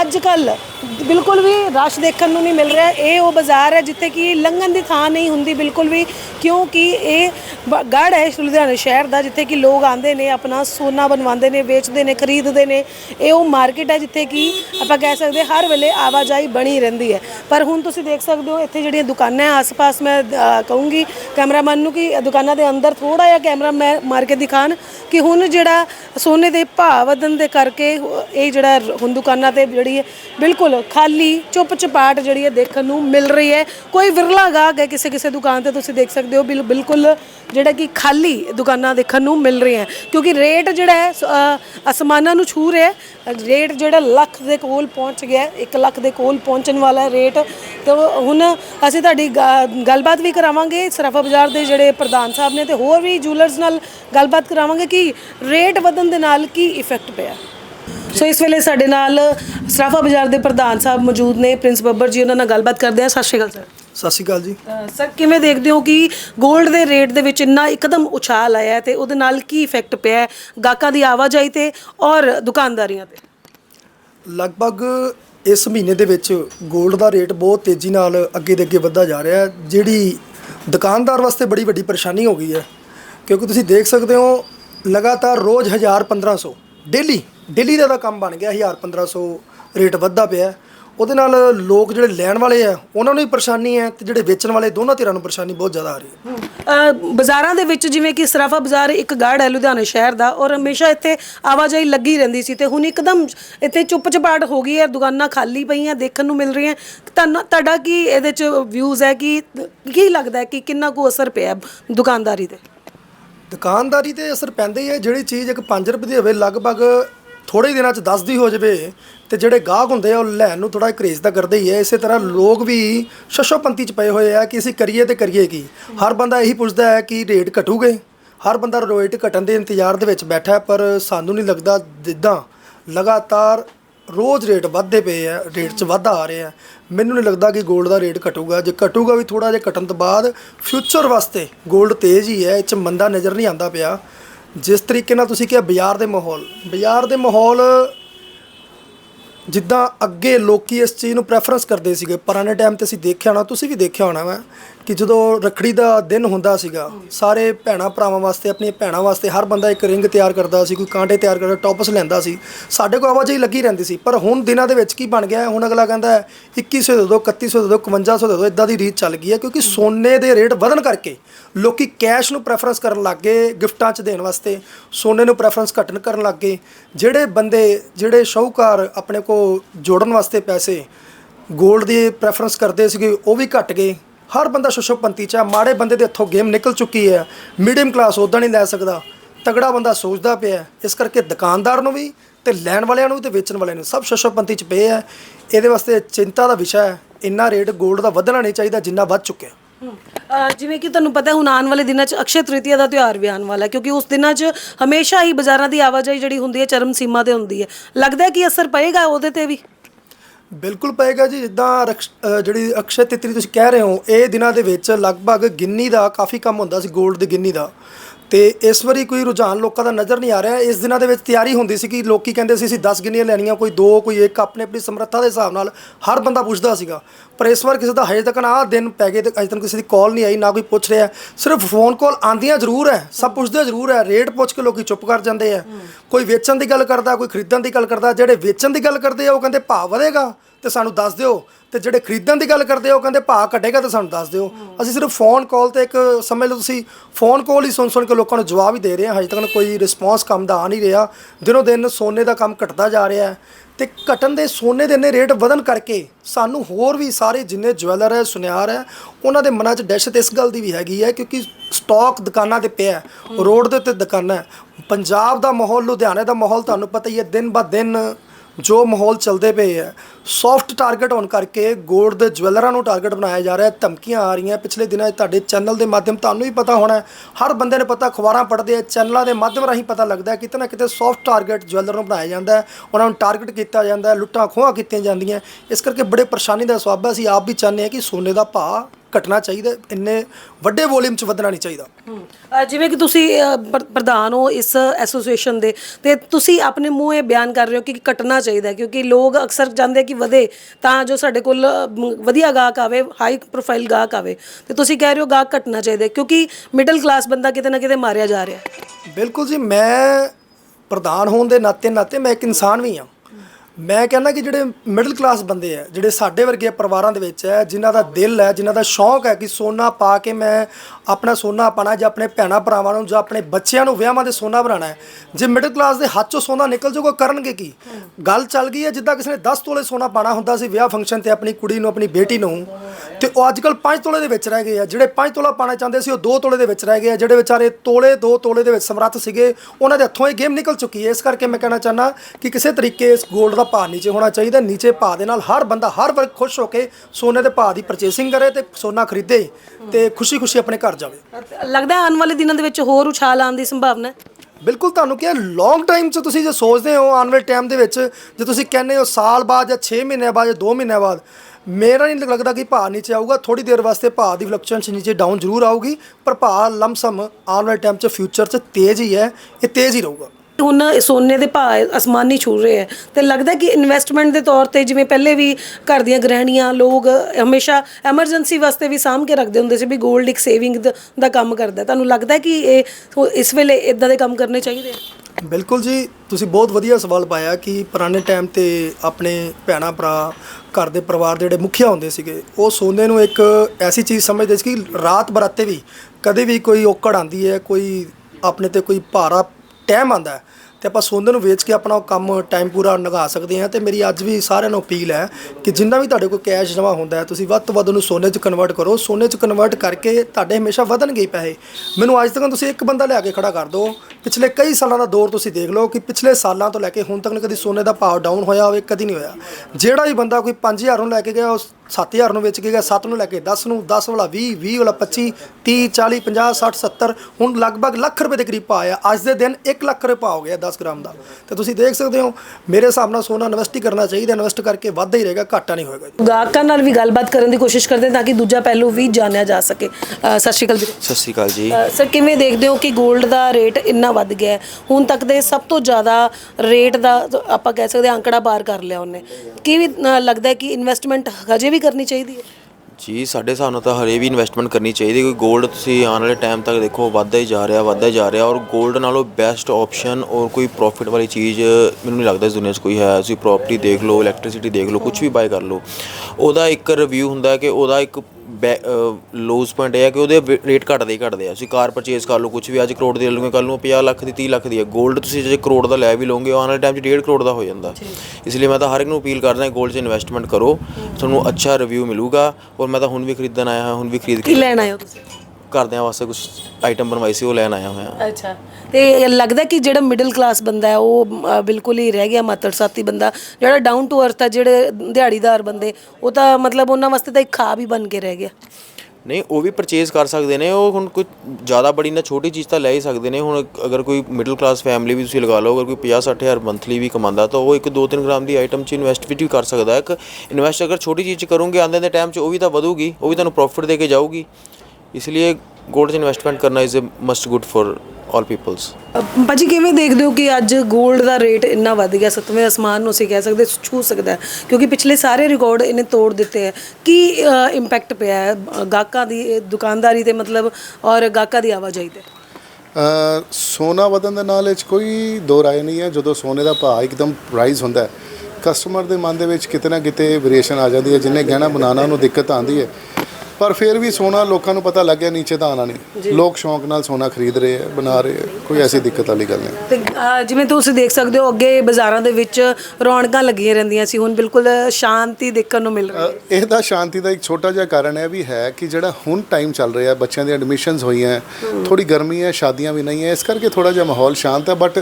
ਅੱਜ ਕੱਲ੍ਹ ਬਿਲਕੁਲ ਵੀ ਰਸ਼ ਦੇਖਣ ਨੂੰ ਨਹੀਂ ਮਿਲ ਰਿਹਾ। ਇਹ ਉਹ ਬਾਜ਼ਾਰ ਹੈ ਜਿੱਥੇ ਕਿ ਲੰਘਣ ਦੀ ਥਾਂ ਨਹੀਂ ਹੁੰਦੀ ਬਿਲਕੁਲ ਵੀ, ਕਿਉਂਕਿ ਇਹ ਬ- ਗੜ੍ਹ ਹੈ ਲੁਧਿਆਣਾ ਸ਼ਹਿਰ ਦਾ, ਜਿੱਥੇ ਕਿ ਲੋਕ ਆਉਂਦੇ ਨੇ, ਆਪਣਾ ਸੋਨਾ ਬਣਵਾਉਂਦੇ ਨੇ, ਵੇਚਦੇ ਨੇ, ਖਰੀਦਦੇ ਨੇ। ਇਹ ਉਹ ਮਾਰਕੀਟ ਹੈ ਜਿੱਥੇ ਕਿ ਆਪਾਂ ਕਹਿ ਸਕਦੇ ਹਰ ਵੇਲੇ ਆਵਾਜਾਈ ਬਣੀ ਰਹਿੰਦੀ ਹੈ। ਪਰ ਹੁਣ ਤੁਸੀਂ ਦੇਖ ਸਕਦੇ ਹੋ, ਇੱਥੇ ਜਿਹੜੀਆਂ ਦੁਕਾਨਾਂ ਹੈ, ਆਸ-ਪਾਸ ਮੈਂ ਕਹੂੰਗੀ ਕੈਮਰਾਮੈਨ ਨੂੰ ਕਿ ਦੁਕਾਨਾਂ ਦੇ ਅੰਦਰ ਥੋੜਾ ਜਿਹਾ ਕੈਮਰਾ ਮੈਂ ਮਾਰ ਕੇ ਦਿਖਾਣ ਕਿ ਹੁਣ ਜਿਹੜਾ ਸੋਨੇ ਦੇ ਭਾਅ ਵਧਣ ਦੇ ਕਰਕੇ ਇਹ ਜਿਹੜਾ ਹੁਣ ਦੁਕਾਨਾਂ ਤੇ ਜਿਹੜੀ ਹੈ ਬਿਲਕੁਲ ਖਾਲੀ ਚੁੱਪ ਚਪਾਟ ਜਿਹੜੀ ਹੈ ਦੇਖਣ ਨੂੰ ਮਿਲ ਰਹੀ ਹੈ। ਕੋਈ ਵਿਰਲਾ ਗਾਹਕ ਹੈ ਕਿਸੇ ਕਿਸੇ ਦੁਕਾਨ ਤੇ ਤੁਸੀਂ ਦੇਖ ਸਕਦੇ ਹੋ ਬਿਲ- ਬਿਲਕੁਲ ਜਿਹੜਾ ਕਿ ਖਾਲੀ ਦੁਕਾਨਾਂ ਦੇਖਣ ਨੂੰ ਮਿਲ ਰਹੀਆਂ। ਕਿਉਂਕਿ ਰੇਟ ਜਿਹੜਾ ਹੈ ਸ- ਅ, ਅਸਮਾਨਾਂ ਨੂੰ ਛੂ ਰਿਹਾ ਹੈ। ਰੇਟ ਜਿਹੜਾ ਲੱਖ ਦੇ ਕੋਲ ਪਹੁੰਚ ਗਿਆ 1 ਲੱਖ ਦੇ ਕੋਲ ਪਹੁੰਚਣ ਵਾਲਾ ਹੈ ਰੇਟ। ਤੇ ਹੁਣ ਅਸੀਂ ਤੁਹਾਡੀ ਗਾ- ਗੱਲਬਾਤ ਵੀ ਕਰਾਵਾਂਗੇ ਸਰਾਫਾ ਬਾਜ਼ਾਰ ਦੇ ਜਿਹੜੇ ਪ੍ਰਧਾਨ ਸਾਹਿਬ ਨੇ ਤੇ ਹੋਰ ਵੀ ਜੂਲਰਸ ਨਾਲ ਗੱਲਬਾਤ ਕਰਾਵਾਂਗੇ ਕਿ ਰੇਟ ਵਧਣ ਦੇ ਨਾਲ ਕੀ ਇਫੈਕਟ ਪਿਆ। ਸੋ ਇਸ ਵੇਲੇ ਸਾਡੇ ਨਾਲ ਸਰਾਫਾ ਬਾਜ਼ਾਰ ਦੇ ਪ੍ਰਧਾਨ ਸਾਹਿਬ ਮੌਜੂਦ ਨੇ ਪ੍ਰਿੰਸ ਬੱਬਰ ਜੀ ਉਹਨਾਂ ਨਾਲ ਗੱਲਬਾਤ ਕਰਦੇ ਹਾਂ। ਸਤਿ ਸ਼੍ਰੀ ਅਕਾਲ ਸਰ। ਸਤਿ ਸ਼੍ਰੀ ਅਕਾਲ ਜੀ। ਸਰ ਕਿਵੇਂ ਦੇਖਦੇ ਹੋ ਕਿ 골ਡ ਦੇ ਰੇਟ ਦੇ ਵਿੱਚ ਇੰਨਾ ਇੱਕਦਮ ਉਛਾਲ ਆਇਆ ਹੈ ਤੇ ਉਹਦੇ ਨਾਲ ਕੀ ਇਫੈਕਟ ਪਿਆ ਹੈ ਗਾਹਕਾਂ ਦੀ ਆਵਾਜਾਈ ਤੇ ਔਰ ਦੁਕਾਨਦਾਰੀਆਂ ਤੇ? ਲਗਭਗ ਇਸ ਮਹੀਨੇ ਦੇ ਵਿੱਚ 골ਡ ਦਾ ਰੇਟ ਬਹੁਤ ਤੇਜ਼ੀ ਨਾਲ ਅੱਗੇ ਦੇ ਅੱਗੇ ਵੱਧਦਾ ਜਾ ਰਿਹਾ ਹੈ ਜਿਹੜੀ ਦੁਕਾਨਦਾਰ ਵਾਸਤੇ ਬੜੀ ਵੱਡੀ ਪਰੇਸ਼ਾਨੀ ਹੋ ਗਈ ਹੈ। ਕਿਉਂਕਿ ਤੁਸੀਂ ਦੇਖ ਸਕਦੇ ਹੋ ਲਗਾਤਾਰ ਰੋਜ਼ 1000 1500 ਡੇਲੀ ਡੇਲੀ ਦਾ ਤਾਂ ਕੰਮ ਬਣ ਗਿਆ 1000 1500 ਰੇਟ ਵੱਧਦਾ ਪਿਆ। ਉਹਦੇ ਨਾਲ ਲੋਕ ਜਿਹੜੇ ਲੈਣ ਵਾਲੇ ਆ ਉਹਨਾਂ ਨੂੰ ਵੀ ਪਰੇਸ਼ਾਨੀ ਹੈ ਤੇ ਜਿਹੜੇ ਵੇਚਣ ਵਾਲੇ ਦੋਨਾਂ ਧਿਰਾਂ ਨੂੰ ਪਰੇਸ਼ਾਨੀ ਬਹੁਤ ਜ਼ਿਆਦਾ ਆ ਰਹੀ ਹੈ। ਬਾਜ਼ਾਰਾਂ ਦੇ ਵਿੱਚ ਜਿਵੇਂ ਕਿ ਸਰਾਫਾ ਬਾਜ਼ਾਰ ਇੱਕ ਗਾੜ ਹੈ ਲੁਧਿਆਣਾ ਸ਼ਹਿਰ ਦਾ ਔਰ ਹਮੇਸ਼ਾ ਇੱਥੇ ਆਵਾਜਾਈ ਲੱਗੀ ਰਹਿੰਦੀ ਸੀ ਤੇ ਹੁਣ ਇੱਕਦਮ ਇੱਥੇ ਚੁੱਪ ਚਪਾਟ ਹੋ ਗਈ ਹੈ ਦੁਕਾਨਾਂ ਖਾਲੀ ਪਈਆਂ ਦੇਖਣ ਨੂੰ ਮਿਲ ਰਹੀਆਂ। ਤੁਹਾਨੂੰ ਤੁਹਾਡਾ ਕੀ ਇਹਦੇ ਚ ਵਿਊਜ਼ ਹੈ ਕਿ ਕੀ ਲੱਗਦਾ ਹੈ ਕਿ ਕਿੰਨਾ ਕੁ ਅਸਰ ਪਿਆ ਦੁਕਾਨਦਾਰੀ ਤੇ? ਦੁਕਾਨਦਾਰੀ ਤੇ ਅਸਰ ਪੈਂਦਾ ਹੀ ਹੈ ਜਿਹੜੀ ਚੀਜ਼ ਇੱਕ 5 ਰੁਪਏ ਦੀ ਹੋਵੇ ਲਗਭਗ ਥੋੜੇ ਦਿਨਾਂ ਚ ਦੱਸਦੀ ਹੋ ਜਾਵੇ ਤੇ ਜਿਹੜੇ ਗਾਹਕ ਹੁੰਦੇ ਆ ਉਹ ਲੈਣ ਨੂੰ ਥੋੜਾ ਕਰੇਜ਼ ਤਾਂ ਕਰਦੇ ਹੀ ਹੈ ਇਸੇ ਤਰ੍ਹਾਂ ਲੋਕ ਵੀ ਸ਼ਸ਼ੋਪੰਤੀ ਚ ਪਏ ਹੋਏ ਆ ਕਿ ਅਸੀਂ ਕਰੀਏ ਤੇ ਕਰੀਏ ਕੀ। ਹਰ ਬੰਦਾ ਇਹੀ ਪੁੱਛਦਾ ਹੈ ਕਿ ਰੇਟ ਘਟੂਗੇ। ਹਰ ਬੰਦਾ ਰੇਟ ਘਟਣ ਦੇ ਇੰਤਜ਼ਾਰ ਦੇ ਵਿੱਚ ਬੈਠਾ ਪਰ ਸਾਨੂੰ ਨਹੀਂ ਲੱਗਦਾ ਜਿੱਦਾਂ ਲਗਾਤਾਰ ਰੋਜ਼ ਰੇਟ ਵੱਧਦੇ ਪਏ ਆ, ਰੇਟ 'ਚ ਵਾਧਾ ਆ ਰਿਹਾ। ਮੈਨੂੰ ਨਹੀਂ ਲੱਗਦਾ ਕਿ 골ਡ ਦਾ ਰੇਟ ਘਟੂਗਾ। ਜੇ ਘਟੂਗਾ ਵੀ ਥੋੜਾ ਜਿਹਾ ਘਟਣ ਤੋਂ ਬਾਅਦ ਫਿਊਚਰ ਵਾਸਤੇ 골ਡ ਤੇਜ਼ ਹੀ ਹੈ, ਇਹ 'ਚ ਮੰਦਾ ਨਜ਼ਰ ਨਹੀਂ ਆਉਂਦਾ ਪਿਆ। ਜਿਸ ਤਰੀਕੇ ਨਾਲ ਤੁਸੀਂ ਕਿਹਾ ਬਾਜ਼ਾਰ ਦੇ ਮਾਹੌਲ ਬਾਜ਼ਾਰ ਦੇ ਮਾਹੌਲ ਜਿੱਦਾਂ ਅੱਗੇ ਲੋਕੀ ਇਸ ਚੀਜ਼ ਨੂੰ ਪ੍ਰੈਫਰੈਂਸ ਕਰਦੇ ਸੀਗੇ, ਪੁਰਾਣੇ ਟਾਈਮ ਤੇ ਅਸੀਂ ਦੇਖਿਆ ਹੋਣਾ, ਤੁਸੀਂ ਵੀ ਦੇਖਿਆ ਹੋਣਾ ਵਾ, ਕਿ ਜਦੋਂ ਰੱਖੜੀ ਦਾ ਦਿਨ ਹੁੰਦਾ ਸੀਗਾ, ਸਾਰੇ ਭੈਣਾਂ ਭਰਾਵਾਂ ਵਾਸਤੇ, ਆਪਣੀਆਂ ਭੈਣਾਂ ਵਾਸਤੇ ਹਰ ਬੰਦਾ ਇੱਕ ਰਿੰਗ ਤਿਆਰ ਕਰਦਾ ਸੀ, ਕੋਈ ਕਾਂਟੇ ਤਿਆਰ ਕਰਦਾ ਟੌਪਸ ਲੈਂਦਾ ਸੀ। ਸਾਡੇ ਕੋਲ ਆਵਾਜਾਈ ਲੱਗੀ ਰਹਿੰਦੀ ਸੀ, ਪਰ ਹੁਣ ਦਿਨਾਂ ਦੇ ਵਿੱਚ ਕੀ ਬਣ ਗਿਆ, ਹੁਣ ਅਗਲਾ ਕਹਿੰਦਾ ਹੈ 2100 ਦੇ ਦਿਓ 3100 ਦੇ ਦਿਓ 5100 ਦੇ ਦਿਓ ਇਦਾਂ ਦੀ ਰੀਤ ਚੱਲ ਗਈ ਹੈ, ਕਿਉਂਕਿ ਸੋਨੇ ਦੇ ਰੇਟ ਵਧਣ ਕਰਕੇ ਲੋਕੀ ਕੈਸ਼ ਨੂੰ ਪ੍ਰੈਫਰੈਂਸ ਕਰਨ ਲੱਗ ਗਏ ਗਿਫਟਾਂ 'ਚ ਦੇਣ ਵਾਸਤੇ, ਸੋਨੇ ਨੂੰ ਪ੍ਰੈਫਰੈਂਸ ਘਟਣ ਕਰਨ ਲੱਗ ਗਏ। ਜਿਹੜੇ ਬੰਦੇ, ਜਿਹੜੇ ਸ਼ਾਹੂਕਾਰ ਆਪਣੇ ਕੋਲ ਉਹ ਜੋੜਨ ਵਾਸਤੇ ਪੈਸੇ 골ਡ ਦੀ ਪ੍ਰੈਫਰੈਂਸ ਕਰਦੇ ਸੀਗੇ, ਉਹ ਵੀ ਘਟ ਗਏ। ਹਰ ਬੰਦਾ ਸ਼ੁਸ਼ੋਪੰਤੀ ਚ ਆ, ਮਾੜੇ ਬੰਦੇ ਦੇ ਹੱਥੋਂ ਗੇਮ ਨਿਕਲ ਚੁੱਕੀ ਹੈ। ਮੀਡੀਅਮ ਕਲਾਸ ਉਦਾਂ ਨਹੀਂ ਲੈ ਸਕਦਾ। ਤਗੜਾ ਬੰਦਾ ਸੋਚਦਾ ਪਿਆ ਹੈ। ਇਸ ਕਰਕੇ ਦੁਕਾਨਦਾਰ ਨੂੰ ਵੀ ਤੇ ਲੈਣ ਵਾਲਿਆਂ ਨੂੰ ਵੀ ਤੇ ਵੇਚਣ ਵਾਲਿਆਂ ਨੂੰ ਸਭ ਸ਼ੁਸ਼ੋਪੰਤੀ ਚ ਪਏ ਹੈ। ਇਹਦੇ ਵਾਸਤੇ ਚਿੰਤਾ ਦਾ ਵਿਸ਼ਾ ਹੈ। ਇੰਨਾ ਰੇਟ 골ਡ ਦਾ ਵਧਣਾ ਨਹੀਂ ਚਾਹੀਦਾ ਜਿੰਨਾ ਵੱਧ ਚੁੱਕਿਆ। ਅ, ਜਿਵੇਂ ਕਿ ਤੁਹਾਨੂੰ ਪਤਾ ਹੁਣ ਆਉਣ ਵਾਲੇ ਦਿਨਾਂ 'ਚ ਅਕਸ਼ੇ ਤ੍ਰਿਤੀਆ ਦਾ ਤਿਉਹਾਰ ਵੀ ਆਉਣ ਵਾਲਾ ਹੈ ਕਿਉਂਕਿ ਉਸ ਦਿਨਾਂ 'ਚ ਹਮੇਸ਼ਾ ਹੀ ਬਾਜ਼ਾਰਾਂ ਦੀ ਆਵਾਜਾਈ ਜਿਹੜੀ ਹੁੰਦੀ ਹੈ ਚਰਮ ਸੀਮਾ ਤੇ ਹੁੰਦੀ ਹੈ। ਲੱਗਦਾ ਹੈ ਕਿ ਅਸਰ ਪਏਗਾ ਉਹਦੇ ਤੇ ਵੀ? ਬਿਲਕੁਲ ਪਏਗਾ ਜੀ ਜਿੱਦਾਂ ਰਕਸ਼- ਅ, ਜਿਹੜੀ ਅਕਸ਼ੇ ਤਿਤਰੀ ਤੁਸੀਂ ਕਹਿ ਰਹੇ ਹੋ ਇਹ ਦਿਨਾਂ ਦੇ ਵਿੱਚ ਲਗਭਗ ਗਿੰਨੀ ਦਾ ਕਾਫੀ ਕੰਮ ਹੁੰਦਾ ਸੀ 골ਡ ਦੀ ਗਿੰਨੀ ਦਾ। ਤੇ ਇਸ ਵਾਰੀ ਕੋਈ ਰੁਝਾਨ ਲੋਕਾਂ ਦਾ ਨਜ਼ਰ ਨਹੀਂ ਆ ਰਿਹਾ। ਇਸ ਦਿਨਾਂ ਦੇ ਵਿੱਚ ਤਿਆਰੀ ਹੁੰਦੀ ਸੀ ਕਿ ਲੋਕੀ ਕਹਿੰਦੇ ਸੀ, ਅਸੀਂ 10 ਗਿੰਨੀਆਂ ਲੈਣੀਆਂ, ਕੋਈ ਦੋ, ਕੋਈ ਇੱਕ, ਆਪਣੇ ਆਪਣੀ ਸਮਰੱਥਾ ਦੇ ਹਿਸਾਬ ਨਾਲ ਹਰ ਬੰਦਾ ਪੁੱਛਦਾ ਸੀਗਾ। ਪਰ ਇਸ ਵਾਰ ਕਿਸੇ ਦਾ ਹਜੇ ਤੱਕ ਆਹ ਦਿਨ ਪੈ ਗਏ ਤੇ ਅਜੇ ਤੱਕ ਕਿਸੇ ਦੀ ਕਾਲ ਨਹੀਂ ਆਈ, ਨਾ ਕੋਈ ਪੁੱਛ ਰਿਹਾ। ਸਿਰਫ ਫੋਨ ਕਾਲ ਆਂਦੀਆਂ ਜ਼ਰੂਰ ਹੈ, ਸਭ ਪੁੱਛਦੇ ਜ਼ਰੂਰ ਹੈ। ਰੇਟ ਪੁੱਛ ਕੇ ਲੋਕੀ ਚੁੱਪ ਕਰ ਜਾਂਦੇ ਆ ਕੋਈ ਵੇਚਣ ਦੀ ਗੱਲ ਕਰਦਾ, ਕੋਈ ਖਰੀਦਣ ਦੀ ਗੱਲ ਕਰਦਾ, ਜਿਹੜੇ ਵੇਚਣ ਦੀ ਗੱਲ ਕਰਦੇ ਆ, ਉਹ ਕਹਿੰਦੇ ਭਾਅ ਵਧੇਗਾ। ਤੇ ਸਾਨੂੰ ਦੱਸ ਦਿਓ। ਤੇ ਜਿਹੜੇ ਖਰੀਦਣ ਦੀ ਗੱਲ ਕਰਦੇ ਆ, ਉਹ ਕਹਿੰਦੇ ਭਾਅ ਘਟੇਗਾ ਤੇ ਸਾਨੂੰ ਦੱਸ ਦਿਓ। ਅਸੀਂ ਸਿਰਫ ਫੋਨ ਕਾਲ ਤੇ ਇੱਕ ਸਮਝ ਲਓ ਤੁਸੀਂ ਫੋਨ ਕਾਲ ਹੀ ਸੁਣ ਸੁਣ ਕੇ ਲੋਕਾਂ ਨੂੰ ਜਵਾਬ ਹੀ ਦੇ ਰਹੇ ਹਾਂ। ਹਜੇ ਤੱਕ ਕੋਈ ਰਿਸਪੌਂਸ ਕੰਮ ਦਾ ਆ ਨਹੀਂ ਰਿਹਾ। ਦਿਨੋ ਦਿਨ ਸੋਨੇ ਦਾ ਕੰਮ ਘਟਦਾ ਜਾ ਰਿਹਾ ਹੈ। ਤੇ ਘਟਣ ਦੇ ਸੋਨੇ ਦੇ ਇੰਨੇ ਰੇਟ ਵਧਣ ਕਰਕੇ ਸਾਨੂੰ ਹੋਰ ਵੀ ਸਾਰੇ ਜਿੰਨੇ ਜਵੈਲਰ ਹੈ, ਸੁਨਿਆਰ ਹੈ, ਉਹਨਾਂ ਦੇ ਮਨਾਂ 'ਚ ਦਹਿਸ਼ਤ ਇਸ ਗੱਲ ਦੀ ਵੀ ਹੈਗੀ ਹੈ ਕਿਉਂਕਿ ਸਟਾਕ ਦੁਕਾਨਾਂ ਤੇ ਪਿਆ ਰੋਡ ਦੇ ਉੱਤੇ ਦੁਕਾਨਾਂ ਹੈ। ਪੰਜਾਬ ਦਾ ਮਾਹੌਲ, ਲੁਧਿਆਣੇ ਦਾ ਮਾਹੌਲ ਤੁਹਾਨੂੰ ਪਤਾ ਹੀ ਹੈ, ਦਿਨ ਬਾ ਦਿਨ ਜੋ ਮਾਹੌਲ ਚੱਲਦੇ ਪਏ ਹੈ ਸੌਫਟ ਟਾਰਗੇਟ ਹੋਣ ਕਰਕੇ 골ਡ ਦੇ ਜਵੈਲਰਾਂ ਨੂੰ ਟਾਰਗੇਟ ਬਣਾਇਆ ਜਾ ਰਿਹਾ ਹੈ, ਧਮਕੀਆਂ ਆ ਰਹੀਆਂ ਪਿਛਲੇ ਦਿਨਾਂ ਤੁਹਾਡੇ ਚੈਨਲ ਦੇ ਮਾਧਿਅਮ ਤੁਹਾਨੂੰ ਵੀ ਪਤਾ ਹੋਣਾ ਹਰ ਬੰਦੇ ਨੇ ਪਤਾ, ਅਖਬਾਰਾਂ ਪੜ੍ਹਦੇ ਆ ਚੈਨਲਾਂ ਦੇ ਮਾਧਿਅਮ ਰਾਹੀਂ ਪਤਾ ਲੱਗਦਾ ਕਿਤੇ ਨਾ ਕਿਤੇ ਸੌਫਟ ਟਾਰਗੇਟ ਜਵੈਲਰ ਨੂੰ ਬਣਾਇਆ ਜਾਂਦਾ ਹੈ। ਉਹਨਾਂ ਨੂੰ ਟਾਰਗੇਟ ਕੀਤਾ ਜਾਂਦਾ ਹੈ, ਲੁੱਟਾਂ ਖੋਹਾਂ ਕੀਤੀਆਂ ਜਾਂਦੀਆਂ ਇਸ ਕਰਕੇ ਬੜੇ ਪਰੇਸ਼ਾਨੀ ਦਾ ਸਵਾਬ ਹੈ। ਅਸੀਂ ਆਪ ਵੀ ਚਾਹੁੰਦੇ ਹਾਂ ਕਿ ਸੋਨੇ ਦਾ ਭਾਅ ਘਟਣਾ ਚਾਹੀਦਾ ਇੰਨੇ ਵੱਡੇ ਵੋਲਿਊਮ 'ਚ ਵਧਣਾ ਨਹੀਂ ਚਾਹੀਦਾ। ਅ, ਜਿਵੇਂ ਕਿ ਤੁਸੀਂ ਅ, ਪ੍ਰ- ਪ੍ਰਧਾਨ ਹੋ ਇਸ ਐਸੋਸੀਏਸ਼ਨ ਦੇ ਤੇ ਤੁਸੀਂ ਆਪਣੇ ਮੂੰਹ ਇਹ ਬਿਆਨ ਕਰ ਰਹੇ ਹੋ ਕਿ ਘਟਣਾ ਚਾਹੀਦਾ ਹੈ ਕਿਉਂਕਿ ਲੋਕ ਅਕਸਰ ਚਾਹੁੰਦੇ ਕਿ ਵਧੇ ਤਾਂ ਜੋ ਸਾਡੇ ਕੋਲ ਅ, ਮ, ਵਧੀਆ ਗਾਹਕ ਆਵੇ ਹਾਈ ਪ੍ਰੋਫਾਈਲ ਗਾਹਕ ਆਵੇ। ਤੇ ਤੁਸੀਂ ਕਹਿ ਰਹੇ ਹੋ ਗਾਹਕ ਘਟਣਾ ਚਾਹੀਦਾ ਹੈ ਕਿਉਂਕਿ ਮਿਡਲ ਕਲਾਸ ਬੰਦਾ ਕਿਤੇ ਨਾ ਕਿਤੇ ਮਾਰਿਆ ਜਾ ਰਿਹਾ। ਹੈ ਬਿਲਕੁਲ ਜੀ ਮੈਂ ਪ੍ਰਧਾਨ ਹੋਣ ਦੇ ਨਾਤੇ ਨਾਤੇ ਮੈਂ ਇੱਕ ਇਨਸਾਨ ਵੀ ਹਾਂ। ਮੈਂ ਕਹਿੰਦਾ ਕਿ ਜਿਹੜੇ ਮਿਡਲ ਕਲਾਸ ਬੰਦੇ ਆ, ਜਿਹੜੇ ਸਾਡੇ ਵਰਗੇ ਪਰਿਵਾਰਾਂ ਦੇ ਵਿੱਚ ਹੈ ਜਿਨ੍ਹਾਂ ਦਾ ਦਿਲ ਹੈ, ਜਿਨ੍ਹਾਂ ਦਾ ਸ਼ੌਂਕ ਹੈ ਕਿ ਸੋਨਾ ਪਾ ਕੇ ਮੈਂ ਆਪਣਾ ਸੋਨਾ ਪਾਣਾ ਜਾਂ ਆਪਣੇ ਭੈਣਾਂ ਭਰਾਵਾਂ ਨੂੰ ਜਾਂ ਆਪਣੇ ਬੱਚਿਆਂ ਨੂੰ ਵਿਆਹਾਂ ਦੇ ਸੋਨਾ ਬਣਾਉਣਾ ਹੈ, ਜੇ ਮਿਡਲ ਕਲਾਸ ਦੇ ਹੱਥ ਚੋਂ ਸੋਨਾ ਨਿਕਲ ਜਾਊਗਾ ਕਰਨਗੇ ਕੀ? ਗੱਲ ਚੱਲ ਗਈ ਹੈ, ਜਿੱਦਾਂ ਕਿਸੇ ਨੇ 10 ਤੋਲੇ ਸੋਨਾ ਪਾਣਾ ਹੁੰਦਾ ਸੀ ਵਿਆਹ ਫੰਕਸ਼ਨ ਤੇ ਆਪਣੀ ਕੁੜੀ ਨੂੰ, ਆਪਣੀ ਬੇਟੀ ਨੂੰ, ਤੇ ਉਹ ਅੱਜ ਕੱਲ 5 ਤੋਲੇ ਦੇ ਵਿੱਚ ਰਹਿ ਗਏ ਆ, ਜਿਹੜੇ 5 ਤੋਲਾ ਪਾਣਾ ਚਾਹੁੰਦੇ ਸੀ, ਉਹ 2 ਤੋਲੇ ਦੇ ਵਿੱਚ ਰਹਿ ਗਏ ਆ, ਜਿਹੜੇ ਵਿਚਾਰੇ ਤੋਲੇ 2 ਤੋਲੇ ਦੇ ਵਿੱਚ ਸਮਰੱਥ ਸੀਗੇ, ਉਹਨਾਂ ਦੇ ਹੱਥੋਂ ਇਹ ਗੇਮ ਨਿਕਲ ਚੁੱਕੀ ਹੈ। ਇਸ ਕਰਕੇ ਮੈਂ ਕਹਿਣਾ ਚਾਹਨਾ ਕਿ ਕਿਸੇ ਤਰੀਕੇ ਇਸ ਗੋਲਡ ਦਾ ਭਾਅ ਨੀਚੇ ਹੋਣਾ ਚਾਹੀਦਾ ਨੀਚੇ ਭਾਅ ਦੇ ਨਾਲ ਹਰ ਬੰਦਾ ਹਰ ਵਰਗ ਖੁਸ਼ ਹੋ ਕੇ ਸੋਨੇ ਦੇ ਭਾਅ ਦੀ ਪਰਚੇਸਿੰਗ ਕਰੇ ਤੇ ਸੋਨਾ ਖਰੀਦੇ ਤੇ ਖੁਸ਼ੀ-ਖੁਸ਼ੀ ਆਪਣੇ ਘਰ ਜਾਵੇ। ਲੱਗਦਾ ਹੈ ਆਉਣ ਵਾਲੇ ਦਿਨਾਂ ਦੇ ਵਿੱਚ ਹੋਰ ਉਛਾਲ ਆਉਣ ਦੀ ਸੰਭਾਵਨਾ ਹੈ? ਬਿਲਕੁਲ ਤੁਹਾਨੂੰ ਕਿਹਾ ਲੌਂਗ ਟਾਈਮ 'ਚ ਤੁਸੀਂ ਜੇ ਸੋਚਦੇ ਹੋ ਆਉਣ ਵਾਲੇ ਟਾਈਮ ਦੇ ਵਿੱਚ ਜੇ ਤੁਸੀਂ ਕਹਿੰਦੇ ਹੋ ਸਾਲ ਬਾਅਦ ਜਾਂ 6 ਮਹੀਨਿਆਂ ਬਾਅਦ ਜਾਂ 2 ਮਹੀਨਿਆਂ ਬਾਅਦ ਮੇਰਾ ਨਹੀਂ ਲੱਗਦਾ ਕਿ ਭਾਅ ਨੀਚੇ ਆਊਗਾ ਥੋੜੀ ਦੇਰ ਵਾਸਤੇ ਭਾਅ ਦੀ ਫਲਕਚੁਏਸ਼ਨ ਨੀਚੇ ਡਾਊਨ ਜ਼ਰੂਰ ਆਊਗੀ ਪਰ ਭਾਅ ਲਮਸਮ ਆਉਣ ਵਾਲੇ ਟਾਈਮ 'ਚ ਫਿਊਚਰ 'ਚ ਤੇਜ਼ ਹੀ ਹੈ ਇਹ ਤੇਜ਼ ਹੀ ਰਹੂਗਾ। ਹੁਣ ਸੋਨੇ ਦੇ ਭਾਅ ਅਸਮਾਨੀ ਛੂ ਰਹੇ ਹੈ। ਤੇ ਲੱਗਦਾ ਕਿ ਇਨਵੈਸਟਮੈਂਟ ਦੇ ਤੌਰ ਤੇ ਜਿਵੇਂ ਪਹਿਲੇ ਵੀ ਘਰ ਦੀਆਂ ਗ੍ਰਹਿਣੀਆਂ, ਲੋਕ ਹਮੇਸ਼ਾ ਐਮਰਜੈਂਸੀ ਵਾਸਤੇ ਵੀ ਸਾਂਭ ਕੇ ਰੱਖਦੇ ਹੁੰਦੇ ਸੀ ਵੀ 골ਡ ਇੱਕ ਸੇਵਿੰਗ ਦਾ ਕੰਮ ਕਰਦਾ। ਤੁਹਾਨੂੰ ਲੱਗਦਾ ਕਿ ਇਹ ਇਸ ਵੇਲੇ ਇਦਾਂ ਦੇ ਕੰਮ ਕਰਨੇ ਚਾਹੀਦੇ ਆ? ਬਿਲਕੁਲ ਜੀ, ਤੁਸੀਂ ਬਹੁਤ ਵਧੀਆ ਸਵਾਲ ਪਾਇਆ ਕਿ ਪੁਰਾਣੇ ਟਾਈਮ ਤੇ ਆਪਣੇ ਭੈਣਾਂ, ਭਰਾ, ਘਰ ਦੇ ਪਰਿਵਾਰ ਦੇ ਜਿਹੜੇ ਮੁਖੀਆ ਹੁੰਦੇ ਸੀਗੇ, ਉਹ ਸੋਨੇ ਨੂੰ ਇੱਕ ਐਸੀ ਚੀਜ਼ ਸਮਝਦੇ ਸੀ ਕਿ ਰਾਤ ਬਰਾਤੇ ਵੀ ਕਦੇ ਵੀ ਕੋਈ ਔਕੜ ਆਂਦੀ ਹੈ, ਕੋਈ ਆਪਣੇ ਤੇ ਕੋਈ ਭਾਰਾ ਟਾਈਮ ਆਂਦਾ ਹੈ ਤੇ ਆਪਾਂ ਸੋਨੇ ਨੂੰ ਵੇਚ ਕੇ ਆਪਣਾ ਉਹ ਕੰਮ ਟਾਈਮ ਪੂਰਾ ਨਿਭਾ ਸਕਦੇ ਹਾਂ ਤੇ ਮੇਰੀ ਅੱਜ ਵੀ ਸਾਰਿਆਂ ਨੂੰ ਅਪੀਲ ਹੈ ਕਿ ਜਿੰਨਾ ਵੀ ਤੁਹਾਡੇ ਕੋਲ ਕੈਸ਼ ਜਮ੍ਹਾਂ ਹੁੰਦਾ ਹੈ, ਤੁਸੀਂ ਵੱਧ ਤੋਂ ਵੱਧ ਉਹਨੂੰ ਸੋਨੇ 'ਚ ਕਨਵਰਟ ਕਰੋ। ਸੋਨੇ 'ਚ ਕਨਵਰਟ ਕਰਕੇ ਤੁਹਾਡੇ ਹਮੇਸ਼ਾ ਵਧਣਗੇ ਹੀ ਪੈਸੇ। ਮੈਨੂੰ ਅੱਜ ਤੱਕ ਤੁਸੀਂ ਇੱਕ ਬੰਦਾ ਲਿਆ ਕੇ ਖੜਾ ਕਰ ਦਿਓ। ਪਿਛਲੇ ਕਈ ਸਾਲਾਂ ਦਾ ਦੌਰ ਤੁਸੀਂ ਦੇਖ ਲਓ ਕਿ ਪਿਛਲੇ ਸਾਲਾਂ ਤੋਂ ਲੈ ਕੇ ਹੁਣ ਤੱਕ ਕਦੀ ਸੋਨੇ ਦਾ ਭਾਅ ਡਾਊਨ ਹੋਇਆ ਹੋਵੇ ਕਦੀ ਨਹੀਂ ਹੋਇਆ। ਜਿਹੜਾ ਵੀ ਬੰਦਾ ਕੋਈ 5000 ਨੂੰ ਲੈ ਕੇ ਗਿਆ ਉਹ 7000 ਨੂੰ ਵੇਚ ਕੇ ਗਿਆ 7 ਨੂੰ ਲੈ ਕੇ 10 ਨੂੰ 10 ਵਾਲਾ 20 20 ਵਾਲਾ 25 30 40 50 60 70 ਹੁਣ ਲਗਭਗ ਲੱਖ ਰੁਪਏ ਦੇ ਕਰੀਬ ਭਾਅ ਆ ਅੱਜ ਦੇ ਦਿਨ 1 ਲੱਖ ਰੁਪਏ ਭਾਅ ਹੋ ਗਿਆ 10 ਗ੍ਰਾਮ ਦਾ। ਤੇ ਤੁਸੀਂ ਦੇਖ ਸਕਦੇ ਹੋ ਮੇਰੇ ਹਿਸਾਬ ਨਾਲ ਸੋਨਾ ਇਨਵੈਸਟ ਹੀ ਕਰਨਾ ਚਾਹੀਦਾ ਇਨਵੈਸਟ ਕਰਕੇ ਵਾਧਾ ਹੀ ਰਹੇਗਾ ਘਾਟਾ ਨਹੀਂ ਹੋਏਗਾ ਗਾਹਕਾਂ ਨਾਲ ਵੀ ਗੱਲਬਾਤ ਕਰਨ ਦੀ ਕੋਸ਼ਿਸ਼ ਕਰਦੇ ਤਾਂ ਕਿ ਦੂਜਾ ਪਹਿਲੂ ਵੀ ਜਾਣਿਆ ਜਾ ਸਕੇ। ਸਤਿ ਸ਼੍ਰੀ ਅਕਾਲ ਵੀਰੇ। ਸਤਿ ਸ਼੍ਰੀ ਅਕਾਲ ਜੀ। ਸਰ ਕਿਵੇਂ ਦੇਖਦੇ ਹੋ ਕਿ 골ਡ ਦਾ ਰੇਟ ਇੰਨਾ ਵੱਧ ਗਿਆ ਹੈ। ਹੁਣ ਤੱਕ ਦੇ ਸਭ ਤੋਂ ਜ਼ਿਆਦਾ ਰੇਟ ਦਾ ਆਪਾਂ ਕਹਿ ਸਕਦੇ ਹਾਂ ਅੰਕੜਾ ਪਾਰ ਕਰ ਲਿਆ ਉਹਨੇ। ਕੀ ਵੀ ਅ, ਲੱਗਦਾ ਹੈ ਕਿ ਇਨਵੈਸਟਮੈਂਟ ਹਜੇ ਵੀ ਕਰਨੀ ਚਾਹੀਦੀ ਹੈ? ਜੀ ਸਾਡੇ ਹਿਸਾਬ ਨਾਲ ਤਾਂ ਹਰੇ ਵੀ ਇਨਵੈਸਟਮੈਂਟ ਕਰਨੀ ਚਾਹੀਦੀ ਕਿਉਂਕਿ 골ਡ ਤੁਸੀਂ ਆਉਣ ਵਾਲੇ ਟਾਈਮ ਤੱਕ ਦੇਖੋ ਵੱਧਦਾ ਹੀ ਜਾ ਰਿਹਾ ਵੱਧਦਾ ਹੀ ਜਾ ਰਿਹਾ ਔਰ 골ਡ ਨਾਲੋਂ ਬੈਸਟ ਆਪਸ਼ਨ ਔਰ ਕੋਈ ਪ੍ਰੋਫਿਟ ਵਾਲੀ ਚੀਜ਼ ਮੈਨੂੰ ਨਹੀਂ ਲੱਗਦਾ ਇਸ ਦੁਨੀਆ 'ਚ ਕੋਈ ਹੈ। ਤੁਸੀਂ ਪ੍ਰੋਪਰਟੀ ਦੇਖ ਲਓ ਇਲੈਕਟ੍ਰਿਸਿਟੀ ਦੇਖ ਲਓ ਕੁਝ ਵੀ ਬਾਏ ਕਰ ਲਓ। ਉਹਦਾ ਇੱਕ ਰਿਵਿਊ ਹੁੰਦਾ ਕਿ ਉਹਦਾ ਇੱਕ ਲੋਸ ਪੁਆਇੰਟ ਇਹ ਹੈ ਕਿ ਉਹਦੇ ਰੇਟ ਘਟਦੇ ਹੀ ਘਟਦੇ ਆ। ਤੁਸੀਂ ਕਾਰ ਪਰਚੇਸ ਕਰ ਲਓ ਕੁਝ ਵੀ ਅੱਜ ਕਰੋੜ ਦੀ ਲੈ ਲਓਗੇ ਕੱਲ ਨੂੰ 50 ਲੱਖ ਦੀ 30 ਲੱਖ ਦੀ ਹੈ 골ਡ ਤੁਸੀਂ ਜੇ ਕਰੋੜ ਦਾ ਲੈ ਵੀ ਲਓਗੇ ਆਉਣ ਵਾਲੇ ਟਾਈਮ 'ਚ 1.5 ਕਰੋੜ ਦਾ ਹੋ ਜਾਂਦਾ। ਇਸ ਲਈ ਮੈਂ ਤਾਂ ਹਰ ਇੱਕ ਨੂੰ ਅਪੀਲ ਕਰਦਾ 골ਡ 'ਚ ਇਨਵੈਸਟਮੈਂਟ ਕਰੋ। ਤੁਹਾਨੂੰ ਅੱਛਾ ਰਿਵਿਊ ਮਿਲੂਗਾ। ਔਰ ਮੈਂ ਤਾਂ ਹੁਣ ਵੀ ਖਰੀਦਣ ਆਇਆ ਹਾਂ ਹੁਣ ਵੀ ਖਰੀਦ ਕੀ ਲੈਣ ਹੋ ਤੁਸੀਂ? ਘਰਦਿਆਂ ਵਾਸਤੇ ਕੁਝ ਆਈਟਮ ਬਣਵਾਈ ਸੀ ਉਹ ਲੈਣ ਆਇਆ ਹੋਇਆ। ਅੱਛਾ। ਤੇ ਇਹ ਲੱਗਦਾ ਕਿ ਜਿਹੜਾ ਮਿਡਲ ਕਲਾਸ ਬੰਦਾ ਹੈ ਉਹ ਅ, ਬਿਲਕੁਲ ਹੀ ਰਹਿ ਗਿਆ ਮਾਤੜ ਸਾਥੀ ਬੰਦਾ। ਜਿਹੜਾ ਡਾਊਨ ਟੂ ਅਰਥ ਹੈ ਜਿਹੜੇ ਦਿਹਾੜੀਦਾਰ ਬੰਦੇ ਉਹ ਤਾਂ ਮਤਲਬ ਉਹਨਾਂ ਵਾਸਤੇ ਤਾਂ ਇੱਕ ਖਾਬ ਹੀ ਬਣ ਕੇ ਰਹਿ ਗਿਆ। ਨਹੀਂ ਉਹ ਵੀ ਪਰਚੇਸ ਕਰ ਸਕਦੇ ਨੇ ਉਹ ਹੁਣ ਕੋਈ ਜ਼ਿਆਦਾ ਬੜੀ ਨਾ ਛੋਟੀ ਚੀਜ਼ ਤਾਂ ਲੈ ਹੀ ਸਕਦੇ ਨੇ। ਹੁਣ ਅਗਰ ਕੋਈ ਮਿਡਲ ਕਲਾਸ ਫੈਮਿਲੀ ਵੀ ਤੁਸੀਂ ਲਗਾ ਲਓ ਅਗਰ ਕੋਈ 50 60 ਹਜ਼ਾਰ ਮੰਥਲੀ ਵੀ ਕਮਾਉਂਦਾ ਤਾਂ ਉਹ ਇੱਕ 2-3 ਗ੍ਰਾਮ ਦੀ ਆਈਟਮ 'ਚ ਇਨਵੈਸਟ ਵੀ ਕਰ ਸਕਦਾ ਹੈ। ਇੱਕ ਇਨਵੈਸਟ ਅਗਰ ਛੋਟੀ ਚੀਜ਼ 'ਚ ਕਰੋਗੇ ਆਉਂਦੇ ਦੇ ਟਾਈਮ 'ਚ ਉਹ ਵੀ ਤਾਂ ਵਧੂਗੀ ਉਹ ਵੀ ਤੁਹਾਨੂੰ ਪ੍ਰੋਫਿਟ ਦੇ ਕੇ ਜਾਊਗੀ। इसलिए गोल्ड 'ਚ ਇਨਵੈਸਟਮੈਂਟ ਕਰਨਾ is a must good for all peoples ਭਾਜੀ ਕਿਵੇਂ ਦੇਖਦੇ ਹੋ ਕਿ ਅੱਜ 골ਡ ਦਾ ਰੇਟ ਇੰਨਾ ਵੱਧ ਗਿਆ? ਸੱਤਵੇਂ ਅਸਮਾਨ ਨੂੰ ਅਸੀਂ ਕਹਿ ਸਕਦੇ ਛੂ ਸਕਦਾ ਕਿਉਂਕਿ ਪਿਛਲੇ ਸਾਰੇ ਰਿਕਾਰਡ ਇਹਨੇ ਤੋੜ ਦਿੱਤੇ ਹੈ। ਕੀ ਇੰਪੈਕਟ ਪਿਆ ਹੈ? ਗਾਹਕਾਂ ਦੀ ਦੁਕਾਨਦਾਰੀ ਤੇ ਮਤਲਬ ਔਰ ਗਾਹਕਾਂ ਦੀ ਆਵਾਜਾਈ ਤੇ? ਸੋਨਾ ਵਧਣ ਦੇ ਨਾਲ ਇਹ ਕੋਈ ਦੋ ਰਾਏ ਨਹੀਂ ਹੈ। ਜਦੋਂ ਸੋਨੇ ਦਾ ਭਾਅ ਇੱਕਦਮ ਰਾਈਜ਼ ਹੁੰਦਾ ਹੈ ਕਸਟਮਰ ਦੇ ਮਨ ਦੇ ਵਿੱਚ ਕਿਤੇ ਨਾ ਕਿਤੇ ਵੇਰੀਏਸ਼ਨ ਆ ਜਾਂਦੀ ਹੈ। ਜਿੰਨੇ ਗਹਿਣਾ ਬਣਾਉਣਾ ਉਹਨੂੰ ਦਿੱਕਤ ਆਉਂਦੀ ਹੈ। ਪਰ ਫਿਰ ਵੀ ਸੋਨਾ ਲੋਕਾਂ ਨੂੰ ਪਤਾ ਲੱਗਿਆ ਨੀਚੇ ਤਾਂ ਆਣਾ ਨਹੀਂ। ਲੋਕ ਸ਼ੌਂਕ ਨਾਲ ਸੋਨਾ ਖਰੀਦ ਰਹੇ ਹੈ ਬਣਾ ਰਹੇ ਹੈ ਕੋਈ ਐਸੀ ਦਿੱਕਤ ਵਾਲੀ ਗੱਲ ਨਹੀਂ। ਤੇ ਜਿਵੇਂ ਤੁਸੀਂ ਦੇਖ ਸਕਦੇ ਹੋ ਅੱਗੇ ਬਾਜ਼ਾਰਾਂ ਦੇ ਵਿੱਚ ਰੌਣਕਾਂ ਲੱਗੀਆਂ ਰਹਿੰਦੀਆਂ ਸੀ ਹੁਣ ਬਿਲਕੁਲ ਸ਼ਾਂਤੀ ਦੇਖਣ ਨੂੰ ਮਿਲ ਰਹੀ ਹੈ। ਅ, ਇਹਦਾ ਸ਼ਾਂਤੀ ਦਾ ਇੱਕ ਛੋਟਾ ਜਿਹਾ ਕਾਰਨ ਇਹ ਵੀ ਹੈ ਕਿ ਜਿਹੜਾ ਹੁਣ ਟਾਈਮ ਚੱਲ ਰਿਹਾ ਬੱਚਿਆਂ ਦੀ ਐਡਮਿਸ਼ਨਸ ਹੋਈਆਂ ਥੋੜੀ ਗਰਮੀ ਹੈ ਸ਼ਾਦੀਆਂ ਵੀ ਨਹੀਂ ਹੈ ਇਸ ਕਰਕੇ ਥੋੜਾ ਜਿਹਾ ਮਾਹੌਲ ਸ਼ਾਂਤ ਹੈ ਬਟ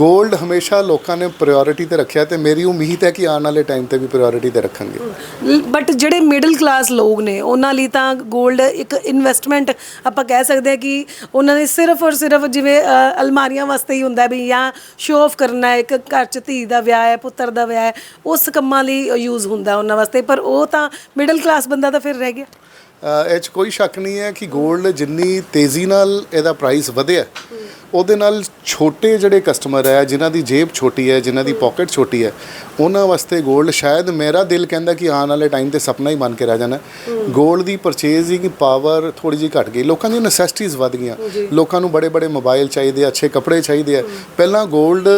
골ਡ ਹਮੇਸ਼ਾ ਲੋਕਾਂ ਨੇ ਪ੍ਰਾਇੋਰਟੀ ਤੇ ਰੱਖਿਆ ਤੇ ਮੇਰੀ ਉਮੀਦ ਹੈ ਕਿ ਆਉਣ ਵਾਲੇ ਟਾਈਮ ਤੇ ਵੀ ਪ੍ਰਾਇੋਰਟੀ ਤੇ ਰੱਖਣਗੇ। ਬਟ ਜਿਹੜੇ ਮਿਡਲ ਕਲਾਸ ਲੋਕ ਨੇ ਉਹਨਾਂ ਲਈ ਤਾਂ 골ਡ ਇੱਕ ਇਨਵੈਸਟਮੈਂਟ ਆਪਾਂ ਕਹਿ ਸਕਦੇ ਹਾਂ ਕਿ ਉਹਨਾਂ ਨੇ ਸਿਰਫ ਔਰ ਸਿਰਫ ਜਿਵੇਂ ਅ, ਅਲਮਾਰੀਆਂ ਵਾਸਤੇ ਹੀ ਹੁੰਦਾ ਵੀ ਜਾਂ ਸ਼ੋਅ ਆਫ ਕਰਨਾ ਹੈ, ਇੱਕ ਘਰ 'ਚ ਧੀ ਦਾ ਵਿਆਹ ਹੈ, ਪੁੱਤਰ ਦਾ ਵਿਆਹ ਹੈ, ਉਸ ਕੰਮਾਂ ਲਈ ਯੂਜ਼ ਹੁੰਦਾ ਉਹਨਾਂ ਵਾਸਤੇ, ਪਰ ਉਹ ਤਾਂ ਮਿਡਲ ਕਲਾਸ ਬੰਦਾ ਤਾਂ ਫਿਰ ਰਹਿ ਗਿਆ। ਇਹ 'ਚ ਕੋਈ ਸ਼ੱਕ ਨਹੀਂ ਹੈ ਕਿ 골ਡ ਜਿੰਨੀ ਤੇਜ਼ੀ ਨਾਲ ਇਹਦਾ ਪ੍ਰਾਈਸ ਵਧਿਆ ਉਹਦੇ ਨਾਲ ਛੋਟੇ ਜਿਹੜੇ ਕਸਟਮਰ ਹੈ ਜਿਨ੍ਹਾਂ ਦੀ ਜੇਬ ਛੋਟੀ ਹੈ ਜਿਨ੍ਹਾਂ ਦੀ ਪਾਕਟ ਛੋਟੀ ਹੈ ਉਹਨਾਂ ਵਾਸਤੇ 골ਡ ਸ਼ਾਇਦ ਮੇਰਾ ਦਿਲ ਕਹਿੰਦਾ ਕਿ ਆਉਣ ਵਾਲੇ ਟਾਈਮ ਤੇ ਸੁਪਨਾ ਹੀ ਬਣ ਕੇ ਰਹਿ ਜਾਣਾ। 골ਡ ਦੀ ਪਰਚੇਜ਼ ਦੀ ਪਾਵਰ ਥੋੜੀ ਜੀ ਘਟ ਗਈ। ਲੋਕਾਂ ਦੀਆਂ ਨੈਸੈਸਿਟੀਜ਼ ਵਧ ਗਈਆਂ। ਲੋਕਾਂ ਨੂੰ ਬੜੇ ਬੜੇ ਮੋਬਾਈਲ ਚਾਹੀਦੇ ਅੱਛੇ ਕੱਪੜੇ ਚਾਹੀਦੇ ਆ। ਪਹਿਲਾਂ 골ਡ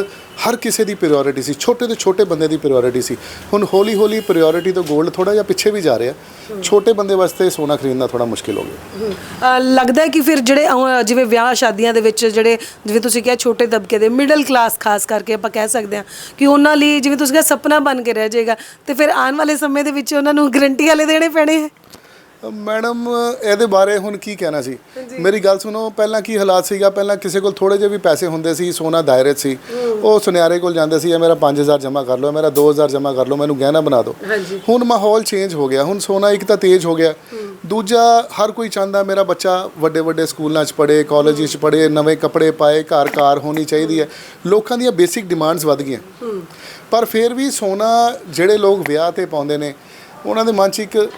ਹਰ ਕਿਸੇ ਦੀ ਪ੍ਰਾਇੋਰਟੀ ਸੀ ਛੋਟੇ ਤੋਂ ਛੋਟੇ ਬੰਦੇ ਦੀ ਪ੍ਰਾਇੋਰਟੀ ਸੀ। ਹੁਣ ਹੌਲੀ ਹੌਲੀ ਪ੍ਰਾਇੋਰਟੀ ਤੋਂ 골ਡ ਥੋੜਾ ਜਿਹਾ ਪਿੱਛੇ ਵੀ ਜਾ ਰਿਹਾ। ਛੋਟੇ ਬੰਦੇ ਵਾਸਤੇ ਸੋਨਾ ਖਰੀਦਣਾ ਥੋੜਾ ਮੁਸ਼ਕਿਲ ਹੋ ਗਿਆ। ਲੱਗਦਾ ਹੈ ਕਿ ਫਿਰ ਜਿਹੜੇ ਅ, ਜਿਵੇਂ ਵਿਆਹ ਸ਼ਾਦੀਆਂ ਦੇ ਵਿੱਚ ਜਿਹੜੇ ਜਿਵੇਂ ਤੁਸੀਂ ਕਿਹਾ ਛੋਟੇ ਦਬਕੇ ਦੇ ਮਿਡਲ ਕਲਾਸ ਖਾਸ ਕਰਕੇ ਆਪਾਂ ਕਹਿ ਸਕਦੇ ਹਾਂ ਕਿ ਉਹਨਾਂ ਲਈ ਜਿਵੇਂ ਤੁਸੀਂ ਕਿਹਾ ਸੁਪਨਾ ਬਣ ਕੇ ਰਹਿ ਜਾਏਗਾ ਤੇ ਫਿਰ ਆਉਣ ਵਾਲੇ ਸਮੇਂ ਦੇ ਵਿੱਚ ਉਹਨਾਂ ਨੂੰ ਗਰੰਟੀ ਵਾਲੇ ਦੇਣੇ ਪੈਣੇ ਹੈ। ਮੈਡਮ ਇਹਦੇ ਬਾਰੇ ਹੁਣ ਕੀ ਕਹਿਣਾ ਸੀ? ਮੇਰੀ ਗੱਲ ਸੁਣੋ ਪਹਿਲਾਂ ਕੀ ਹਾਲਾਤ ਸੀਗਾ? ਪਹਿਲਾਂ ਕਿਸੇ ਕੋਲ ਥੋੜੇ ਜਿਹੇ ਵੀ ਪੈਸੇ ਹੁੰਦੇ ਸੀ ਸੋਨਾ ਦਾਇਰੇ ਸੀ। ਉਹ ਸੁਨਿਆਰੇ ਕੋਲ ਜਾਂਦੇ ਸੀ ਇਹ ਮੇਰਾ 5000 ਜਮ੍ਹਾਂ ਕਰ ਲਓ ਮੇਰਾ 2000 ਜਮ੍ਹਾਂ ਕਰ ਲਓ ਮੈਨੂੰ ਗਹਿਣਾ ਬਣਾ ਦਿਓ। ਹੁਣ ਮਾਹੌਲ ਚੇਂਜ ਹੋ ਗਿਆ ਹੁਣ ਸੋਨਾ ਇੱਕ ਤਾਂ ਤੇਜ਼ ਹੋ ਗਿਆ। ਦੂਜਾ ਹਰ ਕੋਈ ਚਾਹੁੰਦਾ ਮੇਰਾ ਬੱਚਾ ਵੱਡੇ ਵੱਡੇ ਸਕੂਲਾਂ 'ਚ ਪੜ੍ਹੇ ਕਾਲਜ 'ਚ ਪੜ੍ਹੇ ਨਵੇਂ ਕੱਪੜੇ ਪਾਏ ਘਰ ਕਾਰ ਹੋਣੀ ਚਾਹੀਦੀ ਹੈ। ਲੋਕਾਂ ਦੀਆਂ ਬੇਸਿਕ ਡਿਮਾਂਡਸ ਵੱਧ ਗਈਆਂ। ਪਰ ਫਿਰ ਵੀ ਸੋਨਾ ਜਿਹੜੇ ਲੋਕ ਵਿਆਹ ਤੇ ਪਾਉਂਦੇ ਨੇ ਉਹਨਾਂ ਦੇ ਮਨ 'ਚ ਇੱਕ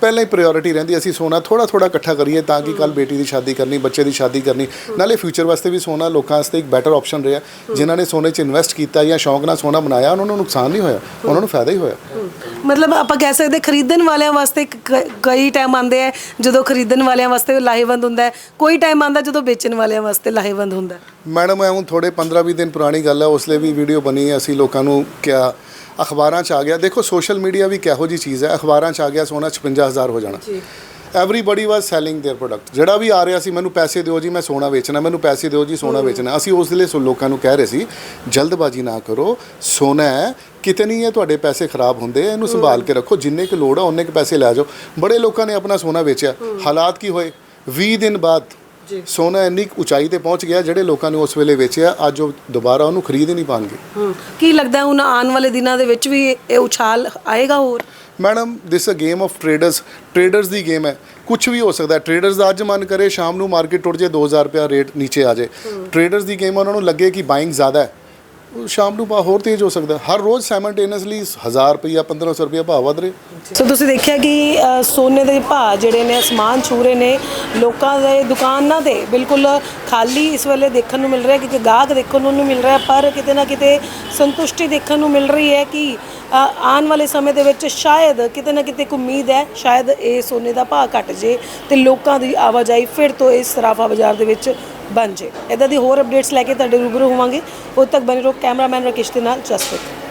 ਪਹਿਲਾਂ ਹੀ ਪ੍ਰਾਇੋਰਟੀ ਰਹਿੰਦੀ ਅਸੀਂ ਸੋਨਾ ਥੋੜਾ ਥੋੜਾ ਇਕੱਠਾ ਕਰੀਏ ਤਾਂ ਕਿ ਕੱਲ ਬੇਟੀ ਦੀ ਸ਼ਾਦੀ ਕਰਨੀ ਬੱਚੇ ਦੀ ਸ਼ਾਦੀ ਕਰਨੀ ਨਾਲੇ ਫਿਊਚਰ ਵਾਸਤੇ ਵੀ ਸੋਨਾ ਲੋਕਾਂ ਵਾਸਤੇ ਇੱਕ ਬੈਟਰ ਆਪਸ਼ਨ ਰਿਹਾ। ਜਿਨ੍ਹਾਂ ਨੇ ਸੋਨੇ 'ਚ ਇਨਵੈਸਟ ਕੀਤਾ ਜਾਂ ਸ਼ੌਂਕ ਨਾਲ ਸੋਨਾ ਬਣਾਇਆ ਉਹਨਾਂ ਨੂੰ ਨੁਕਸਾਨ ਨਹੀਂ ਹੋਇਆ ਉਹਨਾਂ ਨੂੰ ਫਾਇਦਾ ਹੀ ਹੋਇਆ। ਮਤਲਬ ਆਪਾਂ ਕਹਿ ਸਕਦੇ ਖਰੀਦਣ ਵਾਲਿਆਂ ਵਾਸਤੇ ਕ- ਕਈ ਟਾਈਮ ਆਉਂਦੇ ਆ ਜਦੋਂ ਖਰੀਦਣ ਵਾਲਿਆਂ ਵਾਸਤੇ ਲਾਹੇਵੰਦ ਹੁੰਦਾ ਹੈ ਕੋਈ ਟਾਈਮ ਆਉਂਦਾ ਜਦੋਂ ਵੇਚਣ ਵਾਲਿਆਂ ਵਾਸਤੇ ਲਾਹੇਵੰਦ ਹੁੰਦਾ ਹੈ। ਮੈਡਮ ਇਹ ਹੁਣ ਥੋੜੇ 15-20 ਦਿਨ ਪੁਰਾਣੀ ਗੱਲ ਹੈ ਉਸ ਲਈ ਵੀ ਵੀਡੀਓ ਬਣੀ ਹੈ ਅਸੀਂ ਲੋਕਾਂ ਨੂੰ ਕਿਹਾ ਅਖਬਾਰਾਂ 'ਚ ਆ ਗਿਆ ਦੇਖੋ ਸੋਸ਼ਲ ਮੀਡੀਆ ਵੀ ਕਿਹੋ ਜੀ ਚੀਜ਼ ਹੈ ਅਖਬਾਰਾਂ 'ਚ ਆ ਗਿਆ ਸੋਨਾ 55000 ਹੋ ਜਾਣਾ everybody was selling their product ਜਿਹੜਾ ਵੀ ਆ ਰਿਹਾ ਸੀ ਮੈਨੂੰ ਪੈਸੇ ਦਿਓ ਜੀ ਮੈਂ ਸੋਨਾ ਵੇਚਣਾ ਮੈਨੂੰ ਪੈਸੇ ਦਿਓ ਜੀ ਸੋਨਾ ਵੇਚਣਾ ਅਸੀਂ ਉਸ ਲਈ ਸੋ ਲੋਕਾਂ ਨੂੰ ਕਹਿ ਰਹੇ ਸੀ ਜਲਦਬਾਜ਼ੀ ਨਾ ਕਰੋ ਸੋਨਾ ਹੈ ਕਿਤੇ ਨਹੀਂ ਹੈ ਤੁਹਾਡੇ ਪੈਸੇ ਖਰਾਬ ਹੁੰਦੇ ਆ ਇਹਨੂੰ ਸੰਭਾਲ ਕੇ ਰੱਖੋ ਜਿੰਨੇ ਕੁ ਲੋੜ ਆ ਉਹਨੇ ਕੁ ਪੈਸੇ ਲੈ ਜਾਓ ਬੜੇ ਲੋਕਾਂ ਨੇ ਆਪਣਾ ਸੋਨਾ ਵੇਚਿਆ ਹਾਲਾਤ ਕੀ ਹੋਏ 20 ਦਿਨ ਬਾਅਦ ਸੋਨਾ ਇੰਨੀ ਕੁ ਉਚਾਈ ਤੇ ਪਹੁੰਚ ਗਿਆ ਜਿਹੜੇ ਲੋਕਾਂ ਨੇ ਉਸ ਵੇਲੇ ਵੇਚਿਆ ਅੱਜ ਉਹ ਦੁਬਾਰਾ ਉਹਨੂੰ ਖਰੀਦ ਹੀ ਨਹੀਂ ਪਾਣਗੇ। ਹਮ, ਕੀ ਲੱਗਦਾ ਹੈ ਹੁਣ ਆਉਣ ਵਾਲੇ ਦਿਨਾਂ ਦੇ ਵਿੱਚ ਵੀ ਇਹ ਉਛਾਲ ਆਏਗਾ ਹੋਰ? Madam this a game of traders traders the game ਹੈ। ਕੁਝ ਵੀ ਹੋ ਸਕਦਾ ਹੈ। ਟ੍ਰੇਡਰਸ ਦਾ ਅੱਜ ਮਨ ਕਰੇ ਸ਼ਾਮ ਨੂੰ ਮਾਰਕੀਟ ਟੁੱਟ ਜੇ 2000 ਰੁਪਿਆ ਰੇਟ ਨੀਚੇ ਆ ਜੇ ਟ੍ਰੇਡਰਸ ਦੀ ਗੇਮ ਉਹਨਾਂ ਨੂੰ ਲੱਗੇ ਕਿ ਬਾਇੰਗ ਜ਼ਿਆਦਾ ਹੈ। ਸ਼ਾਮ ਨੂੰ ਭਾਅ ਹੋਰ ਤੇਜ਼ ਹੋ ਸਕਦਾ। ਹਰ ਰੋਜ਼ ਸਾਈਮਲਟੇਨੀਅਸਲੀ 1000 ਰੁਪਿਆ 1500 ਰੁਪਿਆ ਭਾਅ ਵਧ ਰਹੇ। ਸੋ ਤੁਸੀਂ ਦੇਖਿਆ ਕਿ ਅ, ਸੋਨੇ ਦੇ ਭਾਅ ਜਿਹੜੇ ਨੇ ਅਸਮਾਨ ਛੂ ਰਹੇ ਨੇ ਲੋਕਾਂ ਦੇ ਦੁਕਾਨਾਂ ਦੇ ਬਿਲਕੁਲ ਖਾਲੀ ਇਸ ਵੇਲੇ ਦੇਖਣ ਨੂੰ ਮਿਲ ਰਿਹਾ ਕਿ ਗਾਹਕ ਦੇਖਣ ਨੂੰ ਨਹੀਂ ਮਿਲ ਰਿਹਾ ਪਰ ਕਿਤੇ ਨਾ ਕਿਤੇ ਸੰਤੁਸ਼ਟੀ ਦੇਖਣ ਨੂੰ ਮਿਲ ਰਹੀ ਹੈ ਕਿ ਆਉਣ ਵਾਲੇ ਸਮੇਂ ਦੇ ਵਿੱਚ ਸ਼ਾਇਦ ਕਿਤੇ ਨਾ ਕਿਤੇ ਇੱਕ ਉਮੀਦ ਹੈ, ਸ਼ਾਇਦ ਇਹ ਸੋਨੇ ਦਾ ਭਾਅ ਘਟ ਜੇ ਤੇ ਲੋਕਾਂ ਦੀ ਆਵਾਜਾਈ ਫਿਰ ਤੋਂ ਇਸ ਸਰਾਫਾ ਬਾਜ਼ਾਰ ਦੇ ਵਿੱਚ ਬਣ ਜੇ। ਇਦਾਂ ਦੀ ਹੋਰ ਅਪਡੇਟਸ ਲੈ ਕੇ ਤੁਹਾਡੇ ਰੂਬਰੂ ਹੋਵਾਂਗੇ। ਉਦ ਤੱਕ ਬਣੇ ਰਹੋ ਕੈਮਰਾਮੈਨ ਰਕੇਸ਼ ਦੇ ਨਾਲ ਜਸਪ੍ਰੀਤ।